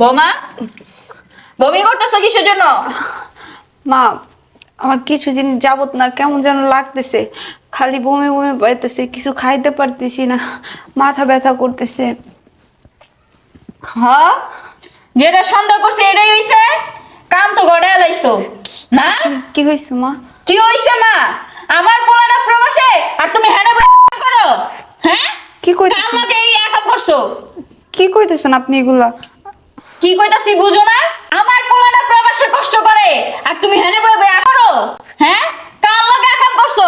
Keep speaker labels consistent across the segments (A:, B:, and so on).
A: বৌমা? বমি করতেছো কিসের জন্য?
B: মা আমার কিছুদিন যাবত না কেমন যেন লাগতেছে। খালি বমি বমি পাইতেছে কিছু খাইতে পারতেছি না মাথা ব্যথা করতেছে।
A: হ্যাঁ? যেটা সন্দেহ করছে এটাই হইছে? কাম তো গড়ে লাইছো না?
B: কি হয়েছে মা?
A: কি হইছে মা? আমার পোলাটা প্রবাসে আর তুমি হেনে বসে করো? হ্যাঁ?
B: কি
A: কার
B: কইতেছেন
A: লগে এই একা করছ?
B: কি কইতেছেন আপনি এগুলা?
A: কি কইতাছি বুঝো না? আমার পোলাটা প্রবাসে কষ্ট করে। আর তুমি হেনে বয়ে বয়ে করো? হ্যাঁ? কার লগে একাম করছ?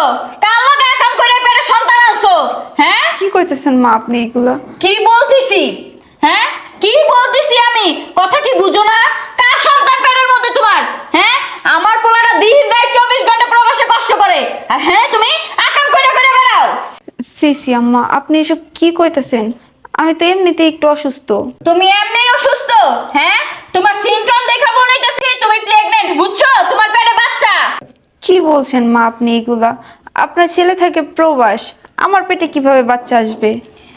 A: কার লগে একাম করে পেটে সন্তান আনছো? হ্যাঁ?
B: কি কইতেছেন মা আপনি এগুলা?
A: কি বলতেছি? হ্যাঁ? কি বলতেছি আমি? কথা কি বুঝো না? কার সন্তান পেটের মধ্যে তোমার? হ্যাঁ? আমার পোলাটা দিন রাত চব্বিশ ঘণ্টা প্রবাসে কষ্ট করে। আর হ্যাঁ তুমি আকাম করে করে বেড়াও
B: সি সি আম্মা। আপনি এসব কি কইতেছেন? আমি তো এমনিতে একটু অসুস্থ।
A: তুমি অসুস্থ? হ্যাঁ? তোমার সিমটম দেখা মনে হইতাছে তুমি প্রেগন্যান্ট বুঝছ? তোমার পেটে বাচ্চা।
B: কি বলছেন মা আপনি এগুলা? আপনার ছেলে থাকে প্রবাস আমার পেটে কীভাবে বাচ্চা আসবে?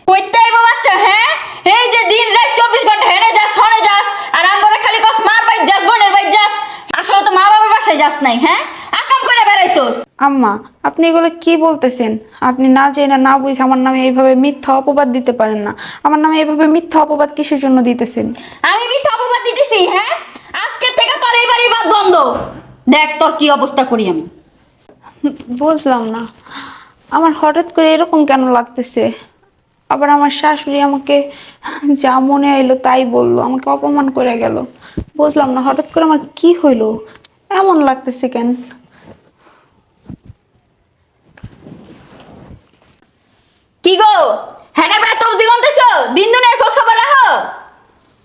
A: কইতে আইবো বাচ্চা হ্যাঁ? এই যে দিন রাত চব্বিশ ঘণ্টা হেনে যাস হনে যাস আর আঙ্গরে খালি কস মার বাইর যাস বোনের বাইর যাস আসলে তো মা বাবার বাসায় যাস নাই হ্যাঁ আকাম করে বেড়াইছোস
B: আম্মা আপনি এগুলো কি বলতেছেন? আপনি না জেনে না বুঝে আমার নামে এইভাবে মিথ্যা অপবাদ দিতে পারেন না। আমার নামে এইভাবে মিথ্যা অপবাদ কিসের জন্য দিতেছেন?
A: আমি মিথ্যা অপবাদ দিতেছি হ্যাঁ? আজকে থেকে তোর এই বাড়ির বাদ বন্ধ। দেখ তোর কি অবস্থা করি আমি।
B: বুঝলাম না। আমার হঠাৎ করে এরকম কেন লাগতেছে? আবার আমার শাশুড়ি আমাকে যা মনে এলো তাই বলল আমাকে অপমান করে গেল। বুঝলাম না হঠাৎ করে আমার কি হইল? এমন লাগতেছে কেন
A: কি গো হ্যাঁ না বেড়া তবজি গন্তেছ দিন দুনের খোঁজ খবর রাখো।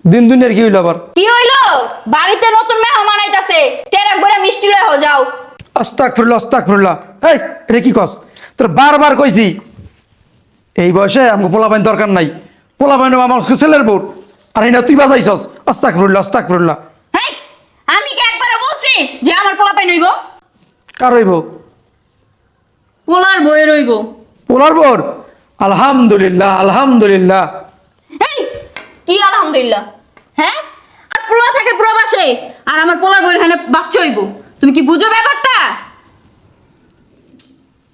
C: দিন দুনিয়ার কি হইল আবার?
A: কি হইল? বাড়িতে নতুন মেহমান আইতাছে। তেরা করে মিষ্টি লয়ে হো যাও।
C: আস্তাক ফিরুল্লাহ আস্তাক ফিরুল্লাহ এই এটা কি কস? তোর বারবার কইছি। এই বয়সে আমাকে পোলাপাইন দরকার নাই। পোলাপাইন আমার ছেলের আর এই না তুই বাজাইছস। আস্তাক ফিরুল্লাহ আস্তাক ফিরুল্লাহ
A: হেই আমি কি একবারে বলছি যে আমার পোলা পাই নইব
C: কার হইব?
A: পোলার বই রইব
C: পোলার বোর আলহামদুলিল্লাহ আলহামদুলিল্লাহ।
A: হেই কি আলহামদুলিল্লাহ? হ্যাঁ? আর পোলা থাকে প্রবাসে আর আমার পোলার বইয়ের এখানে বাচ্চা হইব। তুমি কি বুঝো ব্যাপারটা?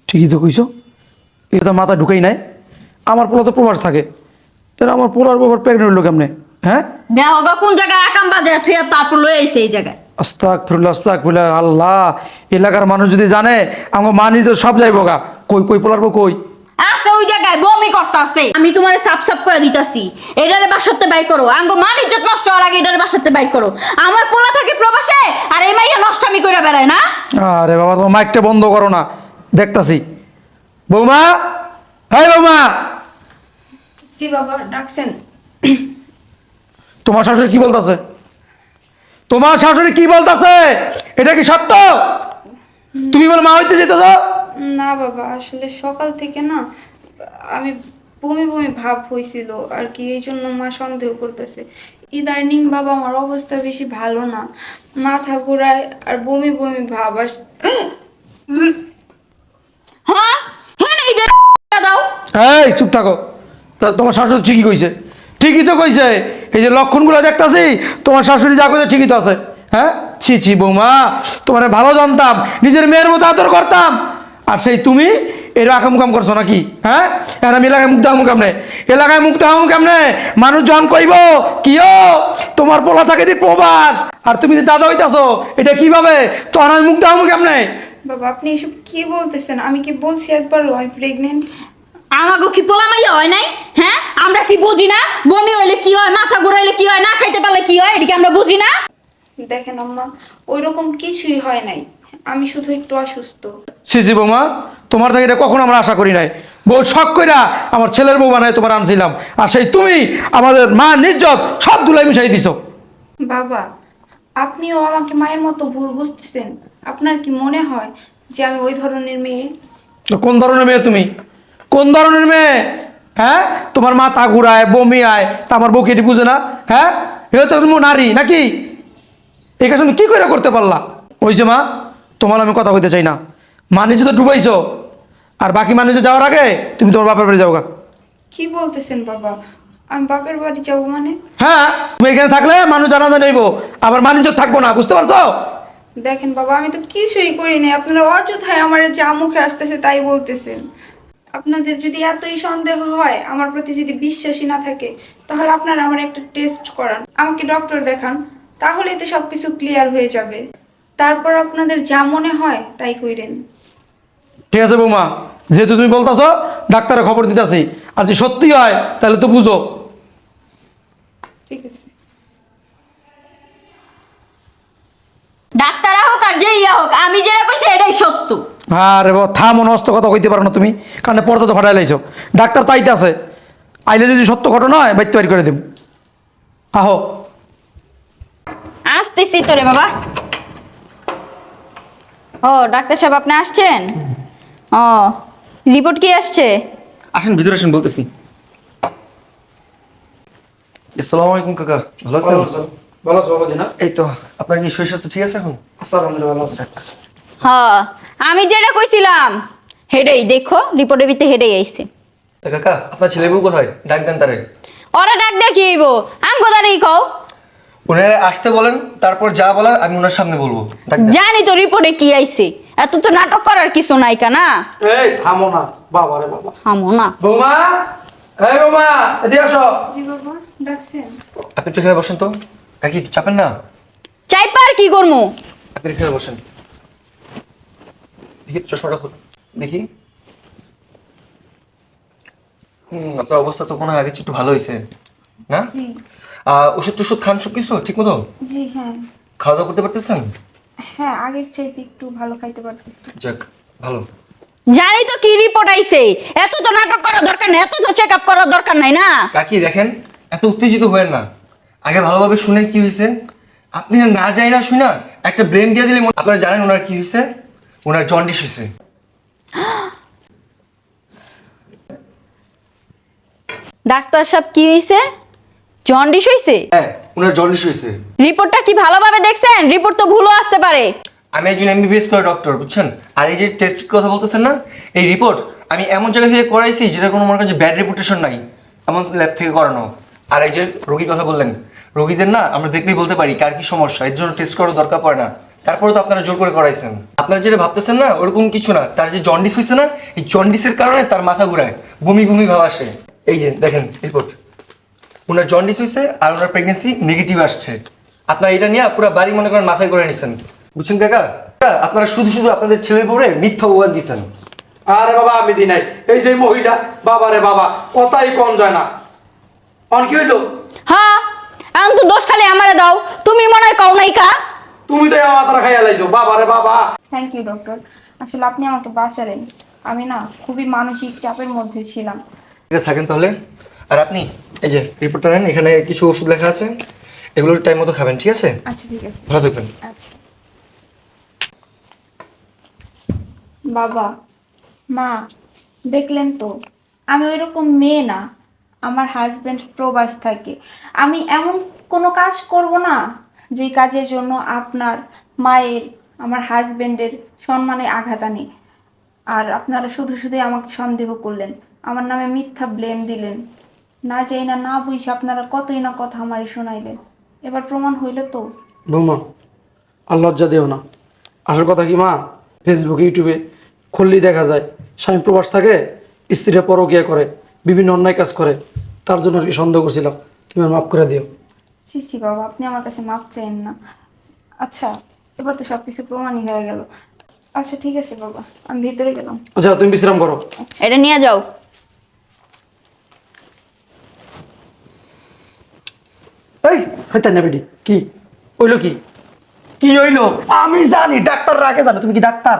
C: ঠিকই তো কইছো। এটা তো মাথা ঢুকেই নাই। আমার পোলা তো প্রবাস থাকে। তাহলে আমার পোলার বাবার প্রেগনেন্ট হলো কেমনে? হ্যাঁ?
A: দেখো গো কোন জায়গায় একাম বাজে তুই তারপর লয়ে আইছে এই জায়গায়।
C: আস্তাক ফিরুল্লাহ আস্তাক আল্লাহ। এলাকার মানুষ যদি জানে আমার মা নিজে সব যাইব গা। কই কই পোলার কই?
A: আছে ওই জায়গায় বমি করতে আছে আমি তোমার সাফ সাফ করে দিতাছি। এটারে বাসাতে বাইর করো। আঙ্গ মান ইজ্জত নষ্ট হওয়ার আগে এটারে বাসাতে বাইর করো। আমার পোলা থাকে প্রবাসে আর এই মাইয়া নষ্ট আমি করে বেড়ায় না?
C: আরে বাবা তোমার মাইকটা বন্ধ করো না। দেখতাছি। বৌমা? হাই বৌমা!
B: জি বাবা ডাকছেন।
C: তোমার শাশুড়ি কি বলতাছে? তোমার শাশুড়ি কি বলতাছে? এটা কি সত্য? তুমি বলে মা হইতে যেতেছ
B: না বাবা আসলে সকাল থেকে না আমি বমি বমি ভাব হয়েছিল আর কি এই জন্য মা সন্দেহ করতেছে। ইদানিং বাবা আমার অবস্থা বেশি ভালো না। মাথা ঘোরায় আর বমি বমি ভাব আস
A: হ্যাঁ? হ্যাঁ এই
C: এই চুপ থাকো। তা তোমার শাশুড়ি ঠিকই কইছে। ঠিকই তো কইছে। এই যে লক্ষণগুলো দেখতাছি তোমার শাশুড়ি যা কইছে ঠিকই তো আছে। হ্যাঁ? ছি ছি বৌমা তোমার ভালো জানতাম। নিজের মেয়ের মতো আদর করতাম। আর সেই তুমি এর আকাম কাম করছ নাকি? হ্যাঁ? আর আমি এলাকায় মুখ দেখাম কেমনে এলাকায় মুখ দেখাম কেমনে মানুষ জন কইব কিও তোমার পোলা থাকে দি প্রবাস। আর তুমি যে দাদা হইতাছো এটা কীভাবে? তখন আমি মুখ দেখাম কেমনে
B: বাবা আপনি এসব কি বলতেছেন? আমি কি বলছি একবারও আমি প্রেগনেন্ট
A: আমাগো কি পোলা মাইয়া হয় নাই? হ্যাঁ? আমরা কি বুঝি না? বমি হইলে কি হয়? মাথা ঘুরাইলে কি হয়? না খাইতে পারলে কি হয়? এদিকে আমরা বুঝি না?
B: দেখেন আম্মা ওই রকম কিছুই হয় নাই। আমি শুধু একটু অসুস্থ।
C: সিসি বৌমা তোমার থেকে এটা কখনো আমরা আশা করি নাই। বউ শখ কইরা আমার ছেলের বউ বানায় তোমার আনছিলাম। আর সেই তুমি আমাদের মা নির্যত সব দুলাই মিশাই দিছো।
B: বাবা আপনিও আমাকে মায়ের মতো ভুল বুঝতেছেন। আপনার কি মনে হয় যে আমি ওই ধরনের মেয়ে?
C: তো কোন ধরনের মেয়ে তুমি? কোন ধরনের মেয়ে? হ্যাঁ? তোমার মা তা ঘুরায় বমি আয় তা আমার বউকে এটি বুঝে না? হ্যাঁ? এ তো তুমি নারী নাকি? এই কাজ তুমি কি করে করতে পারলা ওই যে মা তোমার আমি কথা কইতে চাই না। মা নিজে তো ডুবাইছো আর বাকি মানুষে যাওয়ার আগে তুমি তোমার বাপের বাড়ি যাও গা
B: কি বলতেছেন বাবা? আমি বাপের বাড়ি যাব মানে?
C: হ্যাঁ তুমি এখানে থাকলে মানুষ জানা নেইব আবার মানুষ থাকব না বুঝতে পারছ?
B: দেখেন বাবা আমি তো কিছুই করিনি আপনারা অযথায় আমার যা মুখে আসতেছে তাই বলতেছেন। আপনাদের যদি এতই সন্দেহ হয় আমার প্রতি যদি বিশ্বাসই না থাকে তাহলে আপনারা আমার একটা টেস্ট করান। আমাকে ডক্টর দেখান। তাহলেই তো সব কিছু ক্লিয়ার হয়ে যাবে। তারপর আপনাদের যা মনে হয় তাই কইরেন।
C: ঠিক আছে বৌমা যেহেতু তুমি বলতেছো ডাক্তারের খবর দিতেছি। আর যদি সত্যি হয় তাহলে তো বুঝো।
B: ঠিক আছে।
A: ডাক্তারা হোক আর যে ইয়া হোক আমি যেটা কইছি এটাই সত্য।
C: আরে বাবা থামো নষ্ট কথা কইতে পারো না তুমি। কারণ পর্দা তো ফাটাই লাইছো। ডাক্তার তো আইতে আছে। আইলে যদি সত্য ঘটনা হয় বাইতে বাড়ি করে দেব আহো।
A: আসতেছি তোরে বাবা। ও ডাক্তার সাহেব আপনি আসছেন? ও রিপোর্ট কি আসছে?
D: আসেন ভিতরে আসেন বলতেছি। আসসালামু আলাইকুম কাকা। ভালো আছেন?
C: ভালো আছো বাবাজি না?
D: এই তো আপনার কি শরীর স্বাস্থ্য ঠিক আছে এখন?
C: আচ্ছা আলহামদুলিল্লাহ ভালো আছে।
A: হ আমি যেটা কইছিলাম হেডেই দেখো রিপোর্টের ভিতরে হেডেই আইছে।
D: কাকা আপনার ছেলে বউ কোথায়? ডাক দেন তারে।
A: ওরা ডাক দেখিব আম কোথায় কও।
D: ওনারা আসতে বলেন তারপর যা বলার আমি ওনার সামনে বলব।
A: জানি তো রিপোর্টে কি আইছে। এত তো নাটক করার কিছু নাই কানা
C: এই থামো না। বাবা রে বাবা।
A: হামো না।
C: বৌমা? এই বৌমা এদিকে আসো।
B: জি বাবা ডাকছেন।
D: আপনি একটু এখানে বসেন তো। কাকি চাপেন না।
A: চাই পার কি করমু?
D: আপনি এখানে বসেন। দেখি চশমাটা খুল। দেখি। হুম আপনার অবস্থা তো মনে হয় আগে একটু ভালো হয়েছে না?
B: জি।
D: আহ, ওষুধ টষুধ খান সব কিছু ঠিক মতো
B: জি হ্যাঁ।
D: খাওয়া দাওয়া করতে পারতেছেন?
B: হ্যাঁ আগের চাইতে একটু ভালো খাইতে পারতেছি।
D: যাক ভালো।
A: জানি তো কি রিপোর্ট আইছে। এত তো নাটক করার দরকার নাই এত তো চেক আপ করার দরকার নাই না?
D: কাকি দেখেন এত উত্তেজিত হয়েন না। আগে ভালোভাবে শুনেন কি হয়েছে আপনি না যাই না শুনা একটা ব্লেম দিয়ে দিলে আপনারা জানেন ওনার কি হয়েছে ওনার জন্ডিস হয়েছে
A: ডাক্তার সাহেব কি হইছে? জন্ডিস হইছে?
D: হ্যাঁ উনার জন্ডিস হয়েছে
A: রিপোর্টটা কি ভালোভাবে দেখছেন? রিপোর্ট তো ভুলও আসতে পারে।
D: আমি একজন এমবিবিএস করে ডক্টর বুঝছেন? আর এই যে টেস্ট কথা বলতেছেন না এই রিপোর্ট আমি এমন জায়গা থেকে করাইছি যেটা কোনো আমার কাছে ব্যাড রেপুটেশন নাই এমন ল্যাব থেকে করানো। আর এই যে রোগীর কথা বললেন রোগীদের না আমরা দেখলেই বলতে পারি কার কি সমস্যা এর জন্য টেস্ট করার দরকার পড়ে না। তারপরে তো আপনারা জোর করে করাইছেন। আপনারা যেটা ভাবতেছেন না ওরকম কিছু না। তার যে জন্ডিস হয়েছে না এই জন্ডিসের কারণে তার মাথা ঘুরায় বমি বমি ভাব আসে। এই যে দেখেন রিপোর্ট ওনার জন্ডিস হয়েছে আর ওনার প্রেগনেন্সি নেগেটিভ আসছে। আপনারা এটা নিয়ে পুরো বাড়ি মনে করেন মাথায় করে নিছেন। বুঝছেন কাকা? আপনারা শুধু শুধু আপনাদের ছেলে পড়ে মিথ্যা অপবাদ দিচ্ছেন
C: আরে বাবা আমি দি নাই। এই যে মহিলা বাবা রে বাবা কথাই কম যায় না। অন কি হইল?
A: হ্যাঁ আমি তো দোষ খালি আমারে দাও। তুমি মনে হয় কও নাই কা?
C: তুমি তো আমার মাথাটা খাইয়া লাইছো। বাবা রে বাবা।
B: থ্যাংক ইউ ডক্টর আসলে আপনি আমাকে বাঁচালেন। আমি না খুবই মানসিক চাপের মধ্যে ছিলাম।
D: থাকেন তাহলে। আর আপনি? এই যে রিপোর্টটা নেন এখানে কিছু ওষুধ লেখা আছে এগুলো টাইম মতো খাবেন ঠিক আছে?
B: আচ্ছা ঠিক আছে।
D: ভালো থাকবেন।
B: আচ্ছা। বাবা মা দেখলেন তো আমি ওইরকম মেয়ে না আমার হাজবেন্ড প্রবাস থাকে। আমি এমন কোনো কাজ করব না যে কাজের জন্য আপনার মায়ের আমার হাজবেন্ডের সম্মানে আঘাত আনে। আর আপনারা শুধু শুধুই আমাকে সন্দেহ করলেন আমার নামে মিথ্যা ব্লেম দিলেন। না যাই না না বুঝে আপনারা কতই না কথা আমারই শোনাইলেন। এবার প্রমাণ হইল তো।
C: বৌমা আর লজ্জা দিও না। আসল কথা কি মা? ফেসবুকে ইউটিউবে খুললেই দেখা যায় স্বামী প্রবাস থাকে স্ত্রীরা পরকিয়া করে বিভিন্ন অন্যায় কাজ করে। তার জন্য আর কি সন্দেহ করছিলাম তুমি মাফ করে দিও।
B: সিসি বাবা আপনি আমার কাছে মাপ চাইেন না। আচ্ছা এবার তো সব কিছু প্রমাণই হয়ে গেল। আচ্ছা ঠিক আছে বাবা আমি ভিতরে গেলাম।
C: আচ্ছা তুমি বিশ্রাম করো।
A: এটা নিয়ে যাও।
C: এই হইতে না বেটি কি? হইল কি? কি হইল? আমি জানি ডাক্তার আগে জানো তুমি কি ডাক্তার?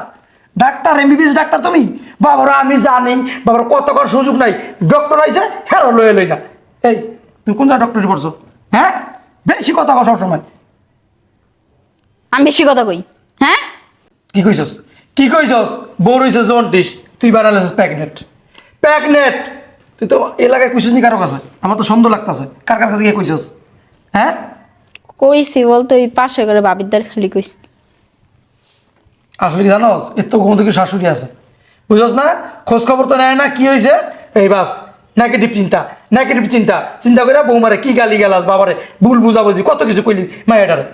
C: ডাক্তার এমবিবিএস ডাক্তার তুমি? বাবারা আমি জানি বাবার কত কর সুযোগ নাই। ডক্টর আইছে হেরো লয়ে লই না এই তুমি কোন জায়গায় ডক্টরি পড়ছো? হ্যাঁ? বেশি কথা কও সবসময়।
A: আমি বেশি কথা কই হ্যাঁ?
C: কি কইছস? কি কইছস? বউ রইছে জন্টিস তুই বানালেছিস প্যাকনেট প্যাকনেট তুই তো এলাকায় কইছিস নি কারও কাছে? আমার তো সন্দেহ লাগতাছে। কার কার কাছে গিয়ে কইছস? হ্যাঁ?
A: কইছি বলতে ওই পাশে করে বাবিদার খালি কইছি।
C: আসলে কি জানোস? এর তো ঘুমতে কি শাশুড়ি আছে। না? খোঁজ খবর তো নেয় না কি হয়েছে এই বাস নেগেটিভ চিন্তা নেগেটিভ চিন্তা। চিন্তা করে বৌমারে কি গালি গালাস বাবারে ভুল বুঝাবুঝি কত কিছু কইলি মায়েটারে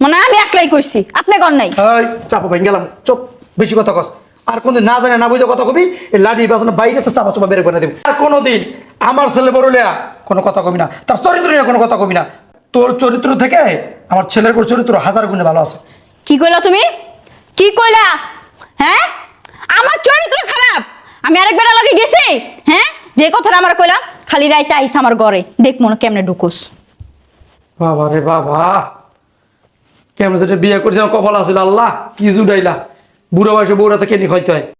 A: মানে আমি একলাই কইছি আপনি কর নাই?
C: এই চাপা ভাই গেলাম। চুপ বেশি কথা কস। আর কোনদিন না জানে না বুঝে কথা কবি এই লাঠি বাসনা বাইরে তো চাপা চাপা বের করে দেবো। আর কোনোদিন আমার ছেলে বড় কোনো কথা কবি না। তার চরিত্র নিয়ে কোনো কথা কবি না। তোর চরিত্র থেকে আমার ছেলের উপর চরিত্র হাজার গুণে ভালো আছে।
A: কি কইলা তুমি? কি কইলা? হ্যাঁ? আমার চরিত্র খারাপ। আমি আরেক আরেকবার লগে গেছি। হ্যাঁ? যে কথাটা আমার কইলা খালি রাইতে আইস আমার ঘরে। দেখ মনে কেমনে ঢুকুস।
C: বাবা রে বাবা। কেমন যেটা বিয়ে করছে আমার কপাল আছিল আল্লাহ। কি জুডাইলা। বুড়ো বয়সে বউরা তো কেনি খাইতে হয়।